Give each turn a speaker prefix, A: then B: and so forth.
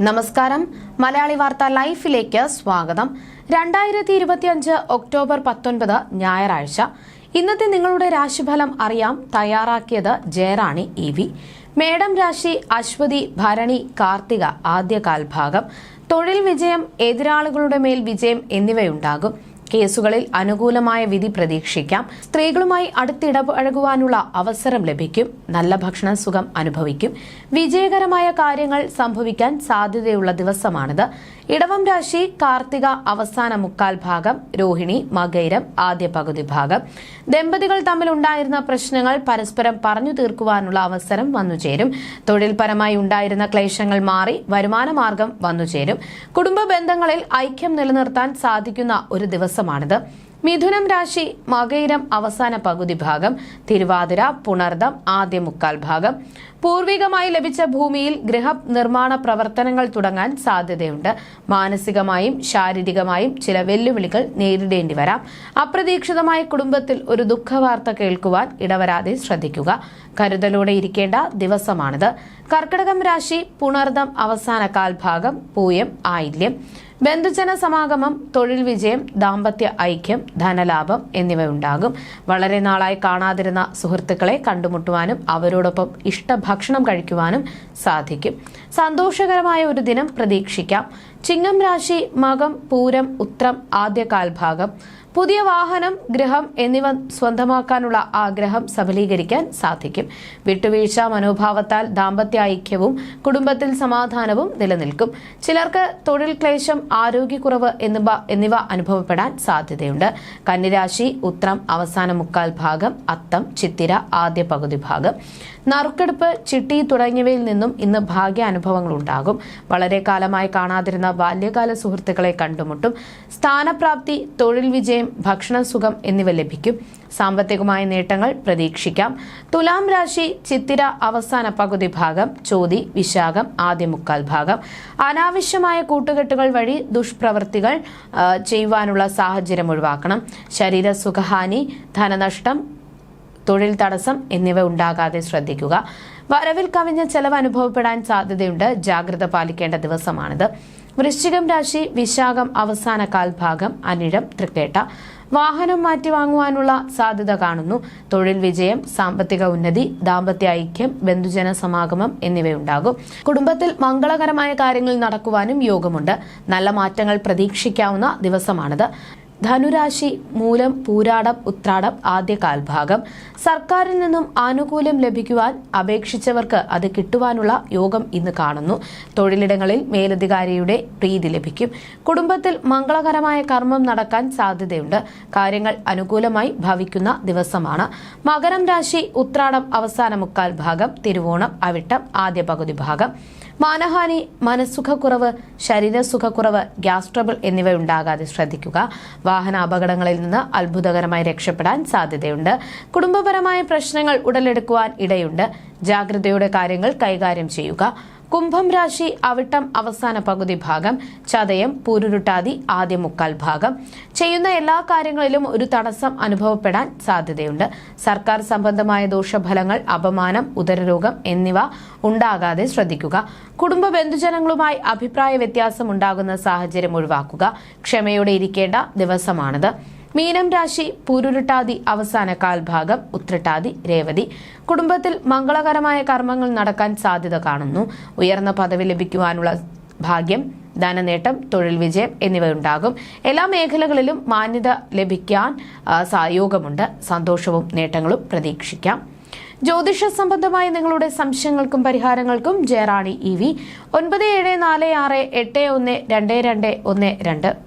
A: നമസ്കാരം. മലയാളി വാർത്ത ലൈഫിലേക്ക് സ്വാഗതം. രണ്ടായിരത്തി ഇരുപത്തിയഞ്ച് ഒക്ടോബർ പത്തൊൻപത് ഞായറാഴ്ച. ഇന്നത്തെ നിങ്ങളുടെ രാശിഫലം അറിയാം. തയ്യാറാക്കിയത് ജയറാണി ഇ വി. മേഡം രാശി അശ്വതി ഭരണി കാർത്തിക ആദ്യ കാൽഭാഗം തൊഴിൽ വിജയം എതിരാളികളുടെ മേൽ വിജയം എന്നിവയുണ്ടാകും. കേസുകളിൽ അനുകൂലമായ വിധി പ്രതീക്ഷിക്കാം. സ്ത്രീകളുമായി അടുത്തിടപഴകുവാനുള്ള അവസരം ലഭിക്കും. നല്ല ഭക്ഷണ സുഖം അനുഭവിക്കും. വിജയകരമായ കാര്യങ്ങൾ സംഭവിക്കാൻ സാധ്യതയുള്ള ദിവസമാണിത്. ഇടവം രാശി കാർത്തിക അവസാന മുക്കാൽ ഭാഗം രോഹിണി മകൈരം ആദ്യ പകുതി ഭാഗം. ദമ്പതികൾ തമ്മിൽ ഉണ്ടായിരുന്ന പ്രശ്നങ്ങൾ പരസ്പരം പറഞ്ഞു തീർക്കുവാനുള്ള അവസരം വന്നുചേരും തൊഴിൽപരമായി ഉണ്ടായിരുന്ന ക്ലേശങ്ങൾ മാറി വരുമാന മാർഗം വന്നുചേരും കുടുംബ ബന്ധങ്ങളിൽ ഐക്യം നിലനിർത്താൻ സാധിക്കുന്ന ഒരു ദിവസമാണിത്. മിഥുനം രാശി മകയിരം അവസാന പകുതി ഭാഗം തിരുവാതിര പുണർദം ആദ്യ മുക്കാൽ ഭാഗം. പൂർവികമായി ലഭിച്ച ഭൂമിയിൽ ഗൃഹ നിർമ്മാണ പ്രവർത്തനങ്ങൾ തുടങ്ങാൻ സാധ്യതയുണ്ട്. മാനസികമായും ശാരീരികമായും ചില വെല്ലുവിളികൾ നേരിടേണ്ടി വരാം. അപ്രതീക്ഷിതമായ കുടുംബത്തിൽ ഒരു ദുഃഖവാർത്ത കേൾക്കുവാൻ ഇടവരാതെ ശ്രദ്ധിക്കുക. കരുതലോടെ ഇരിക്കേണ്ട ദിവസമാണിത്. കർക്കിടകം രാശി പുണർദം അവസാന കാൽഭാഗം പൂയം ആയില്യം. ബന്ധുജന സമാഗമം തൊഴിൽ വിജയം ദാമ്പത്യ ഐക്യം ധനലാഭം എന്നിവയുണ്ടാകും. വളരെ നാളായി കാണാതിരുന്ന സുഹൃത്തുക്കളെ കണ്ടുമുട്ടുവാനും അവരോടൊപ്പം ഇഷ്ടഭക്ഷണം കഴിക്കുവാനും സാധിക്കും. സന്തോഷകരമായ ഒരു ദിനം പ്രതീക്ഷിക്കാം. ചിങ്ങം രാശി മകം പൂരം ഉത്രം ആദ്യ കാൽഭാഗം പുതിയ വാഹനം ഗൃഹം എന്നിവ സ്വന്തമാക്കാനുള്ള ആഗ്രഹം സഫലീകരിക്കാൻ സാധിക്കും. വിട്ടുവീഴ്ച മനോഭാവത്താൽ ദാമ്പത്യ ഐക്യവും കുടുംബത്തിൽ സമാധാനവും നിലനിൽക്കും. ചിലർക്ക് തൊഴിൽ ക്ലേശം ആരോഗ്യക്കുറവ് എന്നിവ എന്നിവ അനുഭവപ്പെടാൻ സാധ്യതയുണ്ട്. കന്നിരാശി ഉത്രം അവസാന മുക്കാൽ ഭാഗം അത്തം ചിത്തിര ആദ്യ പകുതി ഭാഗം. നറുക്കെടുപ്പ് ചിട്ടി തുടങ്ങിയവയിൽ നിന്നും ഇന്ന് ഭാഗ്യ അനുഭവങ്ങൾ ഉണ്ടാകും വളരെ കാലമായി കാണാതിരുന്ന ബാല്യകാല സുഹൃത്തുക്കളെ കണ്ടുമുട്ടും. സ്ഥാനപ്രാപ്തി തൊഴിൽ വിജയം ഭക്ഷണ സുഖം എന്നിവ ലഭിക്കും. സാമ്പത്തികമായ നേട്ടങ്ങൾ പ്രതീക്ഷിക്കാം. തുലാം രാശി ചിത്തിര അവസാന പകുതി ഭാഗം ചോതി വിശാഖം ആദ്യ മുക്കാൽ ഭാഗം. അനാവശ്യമായ കൂട്ടുകെട്ടുകൾ വഴി ദുഷ്പ്രവൃത്തികൾ ചെയ്യുവാനുള്ള സാഹചര്യം ഒഴിവാക്കണം. ശരീര സുഖഹാനി ധനനഷ്ടം തൊഴിൽ തടസ്സം എന്നിവ ഉണ്ടാകാതെ ശ്രദ്ധിക്കുക. വരവിൽ കവിഞ്ഞ ചെലവ് അനുഭവപ്പെടാൻ സാധ്യതയുണ്ട്. ജാഗ്രത പാലിക്കേണ്ട ദിവസമാണിത്. വൃശ്ചികം രാശി വിശാഖം അവസാന കാൽഭാഗം അനിഴം തൃക്കേട്ട. വാഹനം മാറ്റി വാങ്ങുവാനുള്ള സാധ്യത കാണുന്നു. തൊഴിൽ വിജയം സാമ്പത്തിക ഉന്നതി ദാമ്പത്യ ഐക്യം ബന്ധുജന സമാഗമം എന്നിവയുണ്ടാകും. കുടുംബത്തിൽ മംഗളകരമായ കാര്യങ്ങൾ നടക്കുവാനും യോഗമുണ്ട്. നല്ല മാറ്റങ്ങൾ പ്രതീക്ഷിക്കാവുന്ന ദിവസമാണിത്. ധനുരാശി മൂലം പൂരാടം ഉത്രാടം ആദ്യ കാൽഭാഗം. സർക്കാരിൽ നിന്നും ആനുകൂല്യം ലഭിക്കുവാൻ അപേക്ഷിച്ചവർക്ക് അത് കിട്ടുവാനുള്ള യോഗം ഇന്ന് കാണുന്നു. തൊഴിലിടങ്ങളിൽ മേലധികാരിയുടെ പ്രീതി ലഭിക്കും. കുടുംബത്തിൽ മംഗളകരമായ കർമ്മം നടക്കാൻ സാധ്യതയുണ്ട്. കാര്യങ്ങൾ അനുകൂലമായി ഭവിക്കുന്ന ദിവസമാണ്. മകരം രാശി ഉത്രാടം അവസാന മുക്കാൽ ഭാഗം തിരുവോണം അവിട്ടം ആദ്യ പകുതി ഭാഗം. മാനഹാനി മനസ്സുഖക്കുറവ് ശരീരസുഖക്കുറവ് ഗ്യാസ് ട്രബിൾ എന്നിവ ഉണ്ടാകാതെ ശ്രദ്ധിക്കുക. വാഹന അപകടങ്ങളിൽ നിന്ന് അത്ഭുതകരമായി രക്ഷപ്പെടാൻ സാധ്യതയുണ്ട്. കുടുംബപരമായ പ്രശ്നങ്ങൾ ഉടലെടുക്കുവാൻ ഇടയുണ്ട്. ജാഗ്രതയോടെ കാര്യങ്ങൾ കൈകാര്യം ചെയ്യുക. കുംഭം രാശി അവിട്ടം അവസാന പകുതി ഭാഗം ചതയം പൂരുരുട്ടാതി ആദ്യ മുക്കാൽ ഭാഗം. ചെയ്യുന്ന എല്ലാ കാര്യങ്ങളിലും ഒരു തടസ്സം അനുഭവപ്പെടാൻ സാധ്യതയുണ്ട്. സർക്കാർ സംബന്ധമായ ദോഷഫലങ്ങൾ അപമാനം ഉദരരോഗം എന്നിവ ഉണ്ടാകാതെ ശ്രദ്ധിക്കുക. കുടുംബ ബന്ധുജനങ്ങളുമായി അഭിപ്രായ വ്യത്യാസം ഉണ്ടാകുന്ന സാഹചര്യം ഒഴിവാക്കുക. ക്ഷമയോടെ ഇരിക്കേണ്ട ദിവസമാണിത്. മീനം രാശി പൂരുരുട്ടാതി അവസാന കാൽഭാഗം ഉത്രട്ടാതി രേവതി. കുടുംബത്തിൽ മംഗളകരമായ കർമ്മങ്ങൾ നടക്കാൻ സാധ്യത കാണുന്നു. ഉയർന്ന പദവി ലഭിക്കുവാനുള്ള ഭാഗ്യം ധനനേട്ടം തൊഴിൽ വിജയം എന്നിവയുണ്ടാകും. എല്ലാ മേഖലകളിലും മാന്യത ലഭിക്കാൻ സായോഗമുണ്ട് സന്തോഷവും നേട്ടങ്ങളും പ്രതീക്ഷിക്കാം. ജ്യോതിഷ സംബന്ധമായ നിങ്ങളുടെ സംശയങ്ങൾക്കും പരിഹാരങ്ങൾക്കും ജയറാണി ഇ വി. ഒൻപത് ഏഴ് നാല് ആറ് എട്ട് ഒന്ന് രണ്ട് രണ്ട് ഒന്ന് രണ്ട്.